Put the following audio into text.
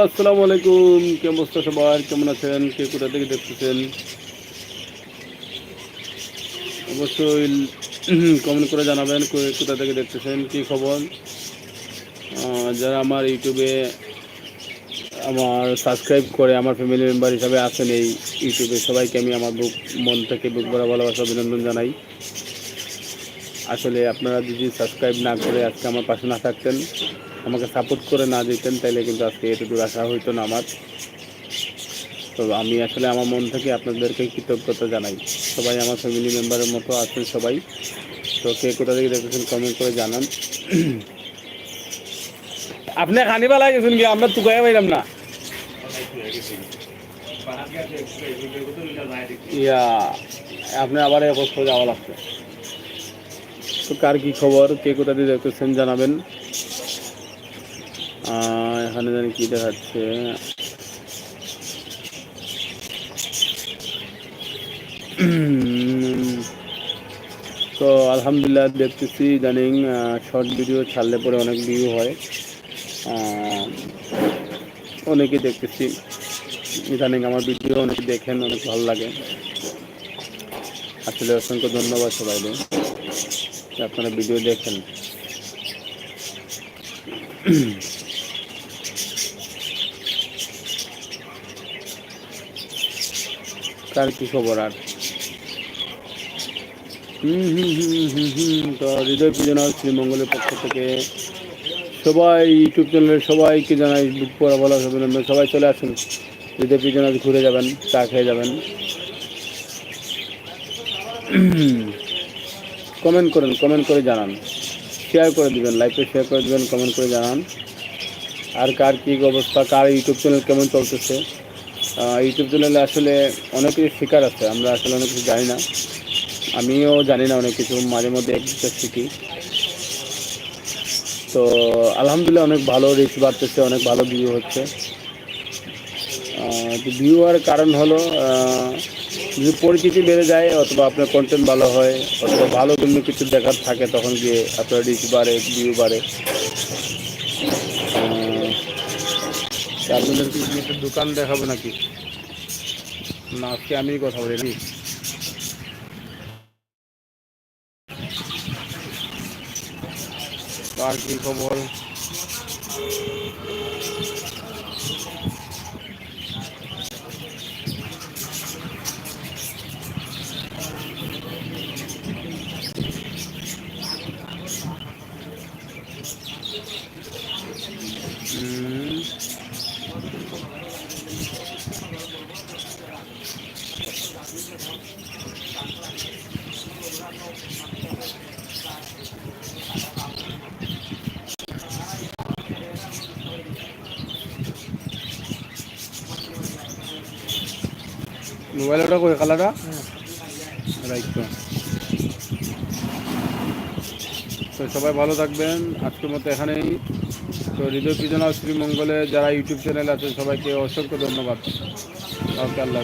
আসসালামু আলাইকুম। কে অবস্থা সবার? কেমন আছেন? কে কোথা থেকে দেখতেছেন? অবশ্যই কমেন্ট করে জানাবেন কোথা থেকে দেখতেছেন, কি খবর? যারা আমার ইউটিউবে আমার সাবস্ক্রাইব করে, আমার ফ্যামিলি মেম্বার হিসাবে আছেন এই ইউটিউবে, সবাইকে আমি আমার বুক, মন থেকে বুক ভরা ভালোবাসা, অভিনন্দন জানাই। আসলে আপনারা যদি সাবস্ক্রাইব না করে আজকে আমার পাশে না থাকতেন আমাকে সাপোর্ট করে না দিতেন, তাইলে কিন্তু আজকে এটুকু রাখা হইতো না আমার। তো আমি আসলে আমার মন থেকে আপনাদেরকে কৃতজ্ঞতা জানাই। সবাই আমার ফ্যামিলি মেম্বারের মতো আছেন সবাই। তো কে কোথা থেকে দেখেছেন কমেন্ট করে জানান। আপনি খানিবালা গেছেন কি? আমরা তুকাই পাইলাম না। ইয়া, আপনি আবার এক যাওয়া লাগছে। তো কার কি খবর? কে কোথা দিয়ে দেখতেছেন জানাবেন। এখানে জানি কি দেখাচ্ছে? তো আলহামদুলিল্লাহ দেখতেছি, ইদানিং শর্ট ভিডিও ছাড়লে পরে অনেক ভিউ হয়। অনেকে দেখতেছি। ইদানিং আমার ভিডিও অনেকে দেখেন, অনেক ভালো লাগে। আসলে অসংখ্য ধন্যবাদ সবাইকে, যে আপনারা ভিডিও দেখেন। কার কি খবর আর? হুম হুম হুম হুম হুম তো হৃদয় পূজনা শ্রীমঙ্গলের পক্ষ থেকে সবাই ইউটিউব চ্যানেলের সবাইকে জানাই পড়া বলা অভিনন্দন। সবাই চলে আসুন, হৃদয় পূজনা ঘুরে যাবেন, চা খেয়ে যাবেন। কমেন্ট করেন কমেন্ট করে জানান। শেয়ার করে দিবেন লাইভে শেয়ার করে দিবেন কমেন্ট করে জানান। আর কার কী অবস্থা, কার ইউটিউব চ্যানেল কেমন চলতেছে? ইউটিউব চ্যানেলে আসলে অনেক কিছু শেখার আছে, আমরা আসলে অনেক কিছু জানি না। আমিও জানি না অনেক কিছু, মাঝে মধ্যে এক শিখি। তো আলহামদুলিল্লাহ অনেক ভালো রিচ বাড়তেছে, অনেক ভালো ভিউ হচ্ছে। ভিউ হওয়ার কারণ হলো যদি পরিচিতি বেড়ে যায় অথবা আপনার কন্টেন্ট ভালো হয়, অথবা ভালো কোনো কিছু দেখার থাকে, তখন গিয়ে আপনার রিচ বাড়ে ভিউ বাড়ে। তা আপনাদেরকে কি দোকান দেখাবো নাকি? না, আজকে আমি কথা বলি নাকি? আর কি খবর? হুম মোবাইল ওটা কই কালারটা রাইট তো। তো সবাই ভালো থাকবেন। আজকের মতো এখানেই তো হৃদয় পিজনা শ্রীমঙ্গলে যারা ইউটিউব চ্যানেল আছে সবাইকে অসংখ্য ধন্যবাদ ওকে আল্লাহ।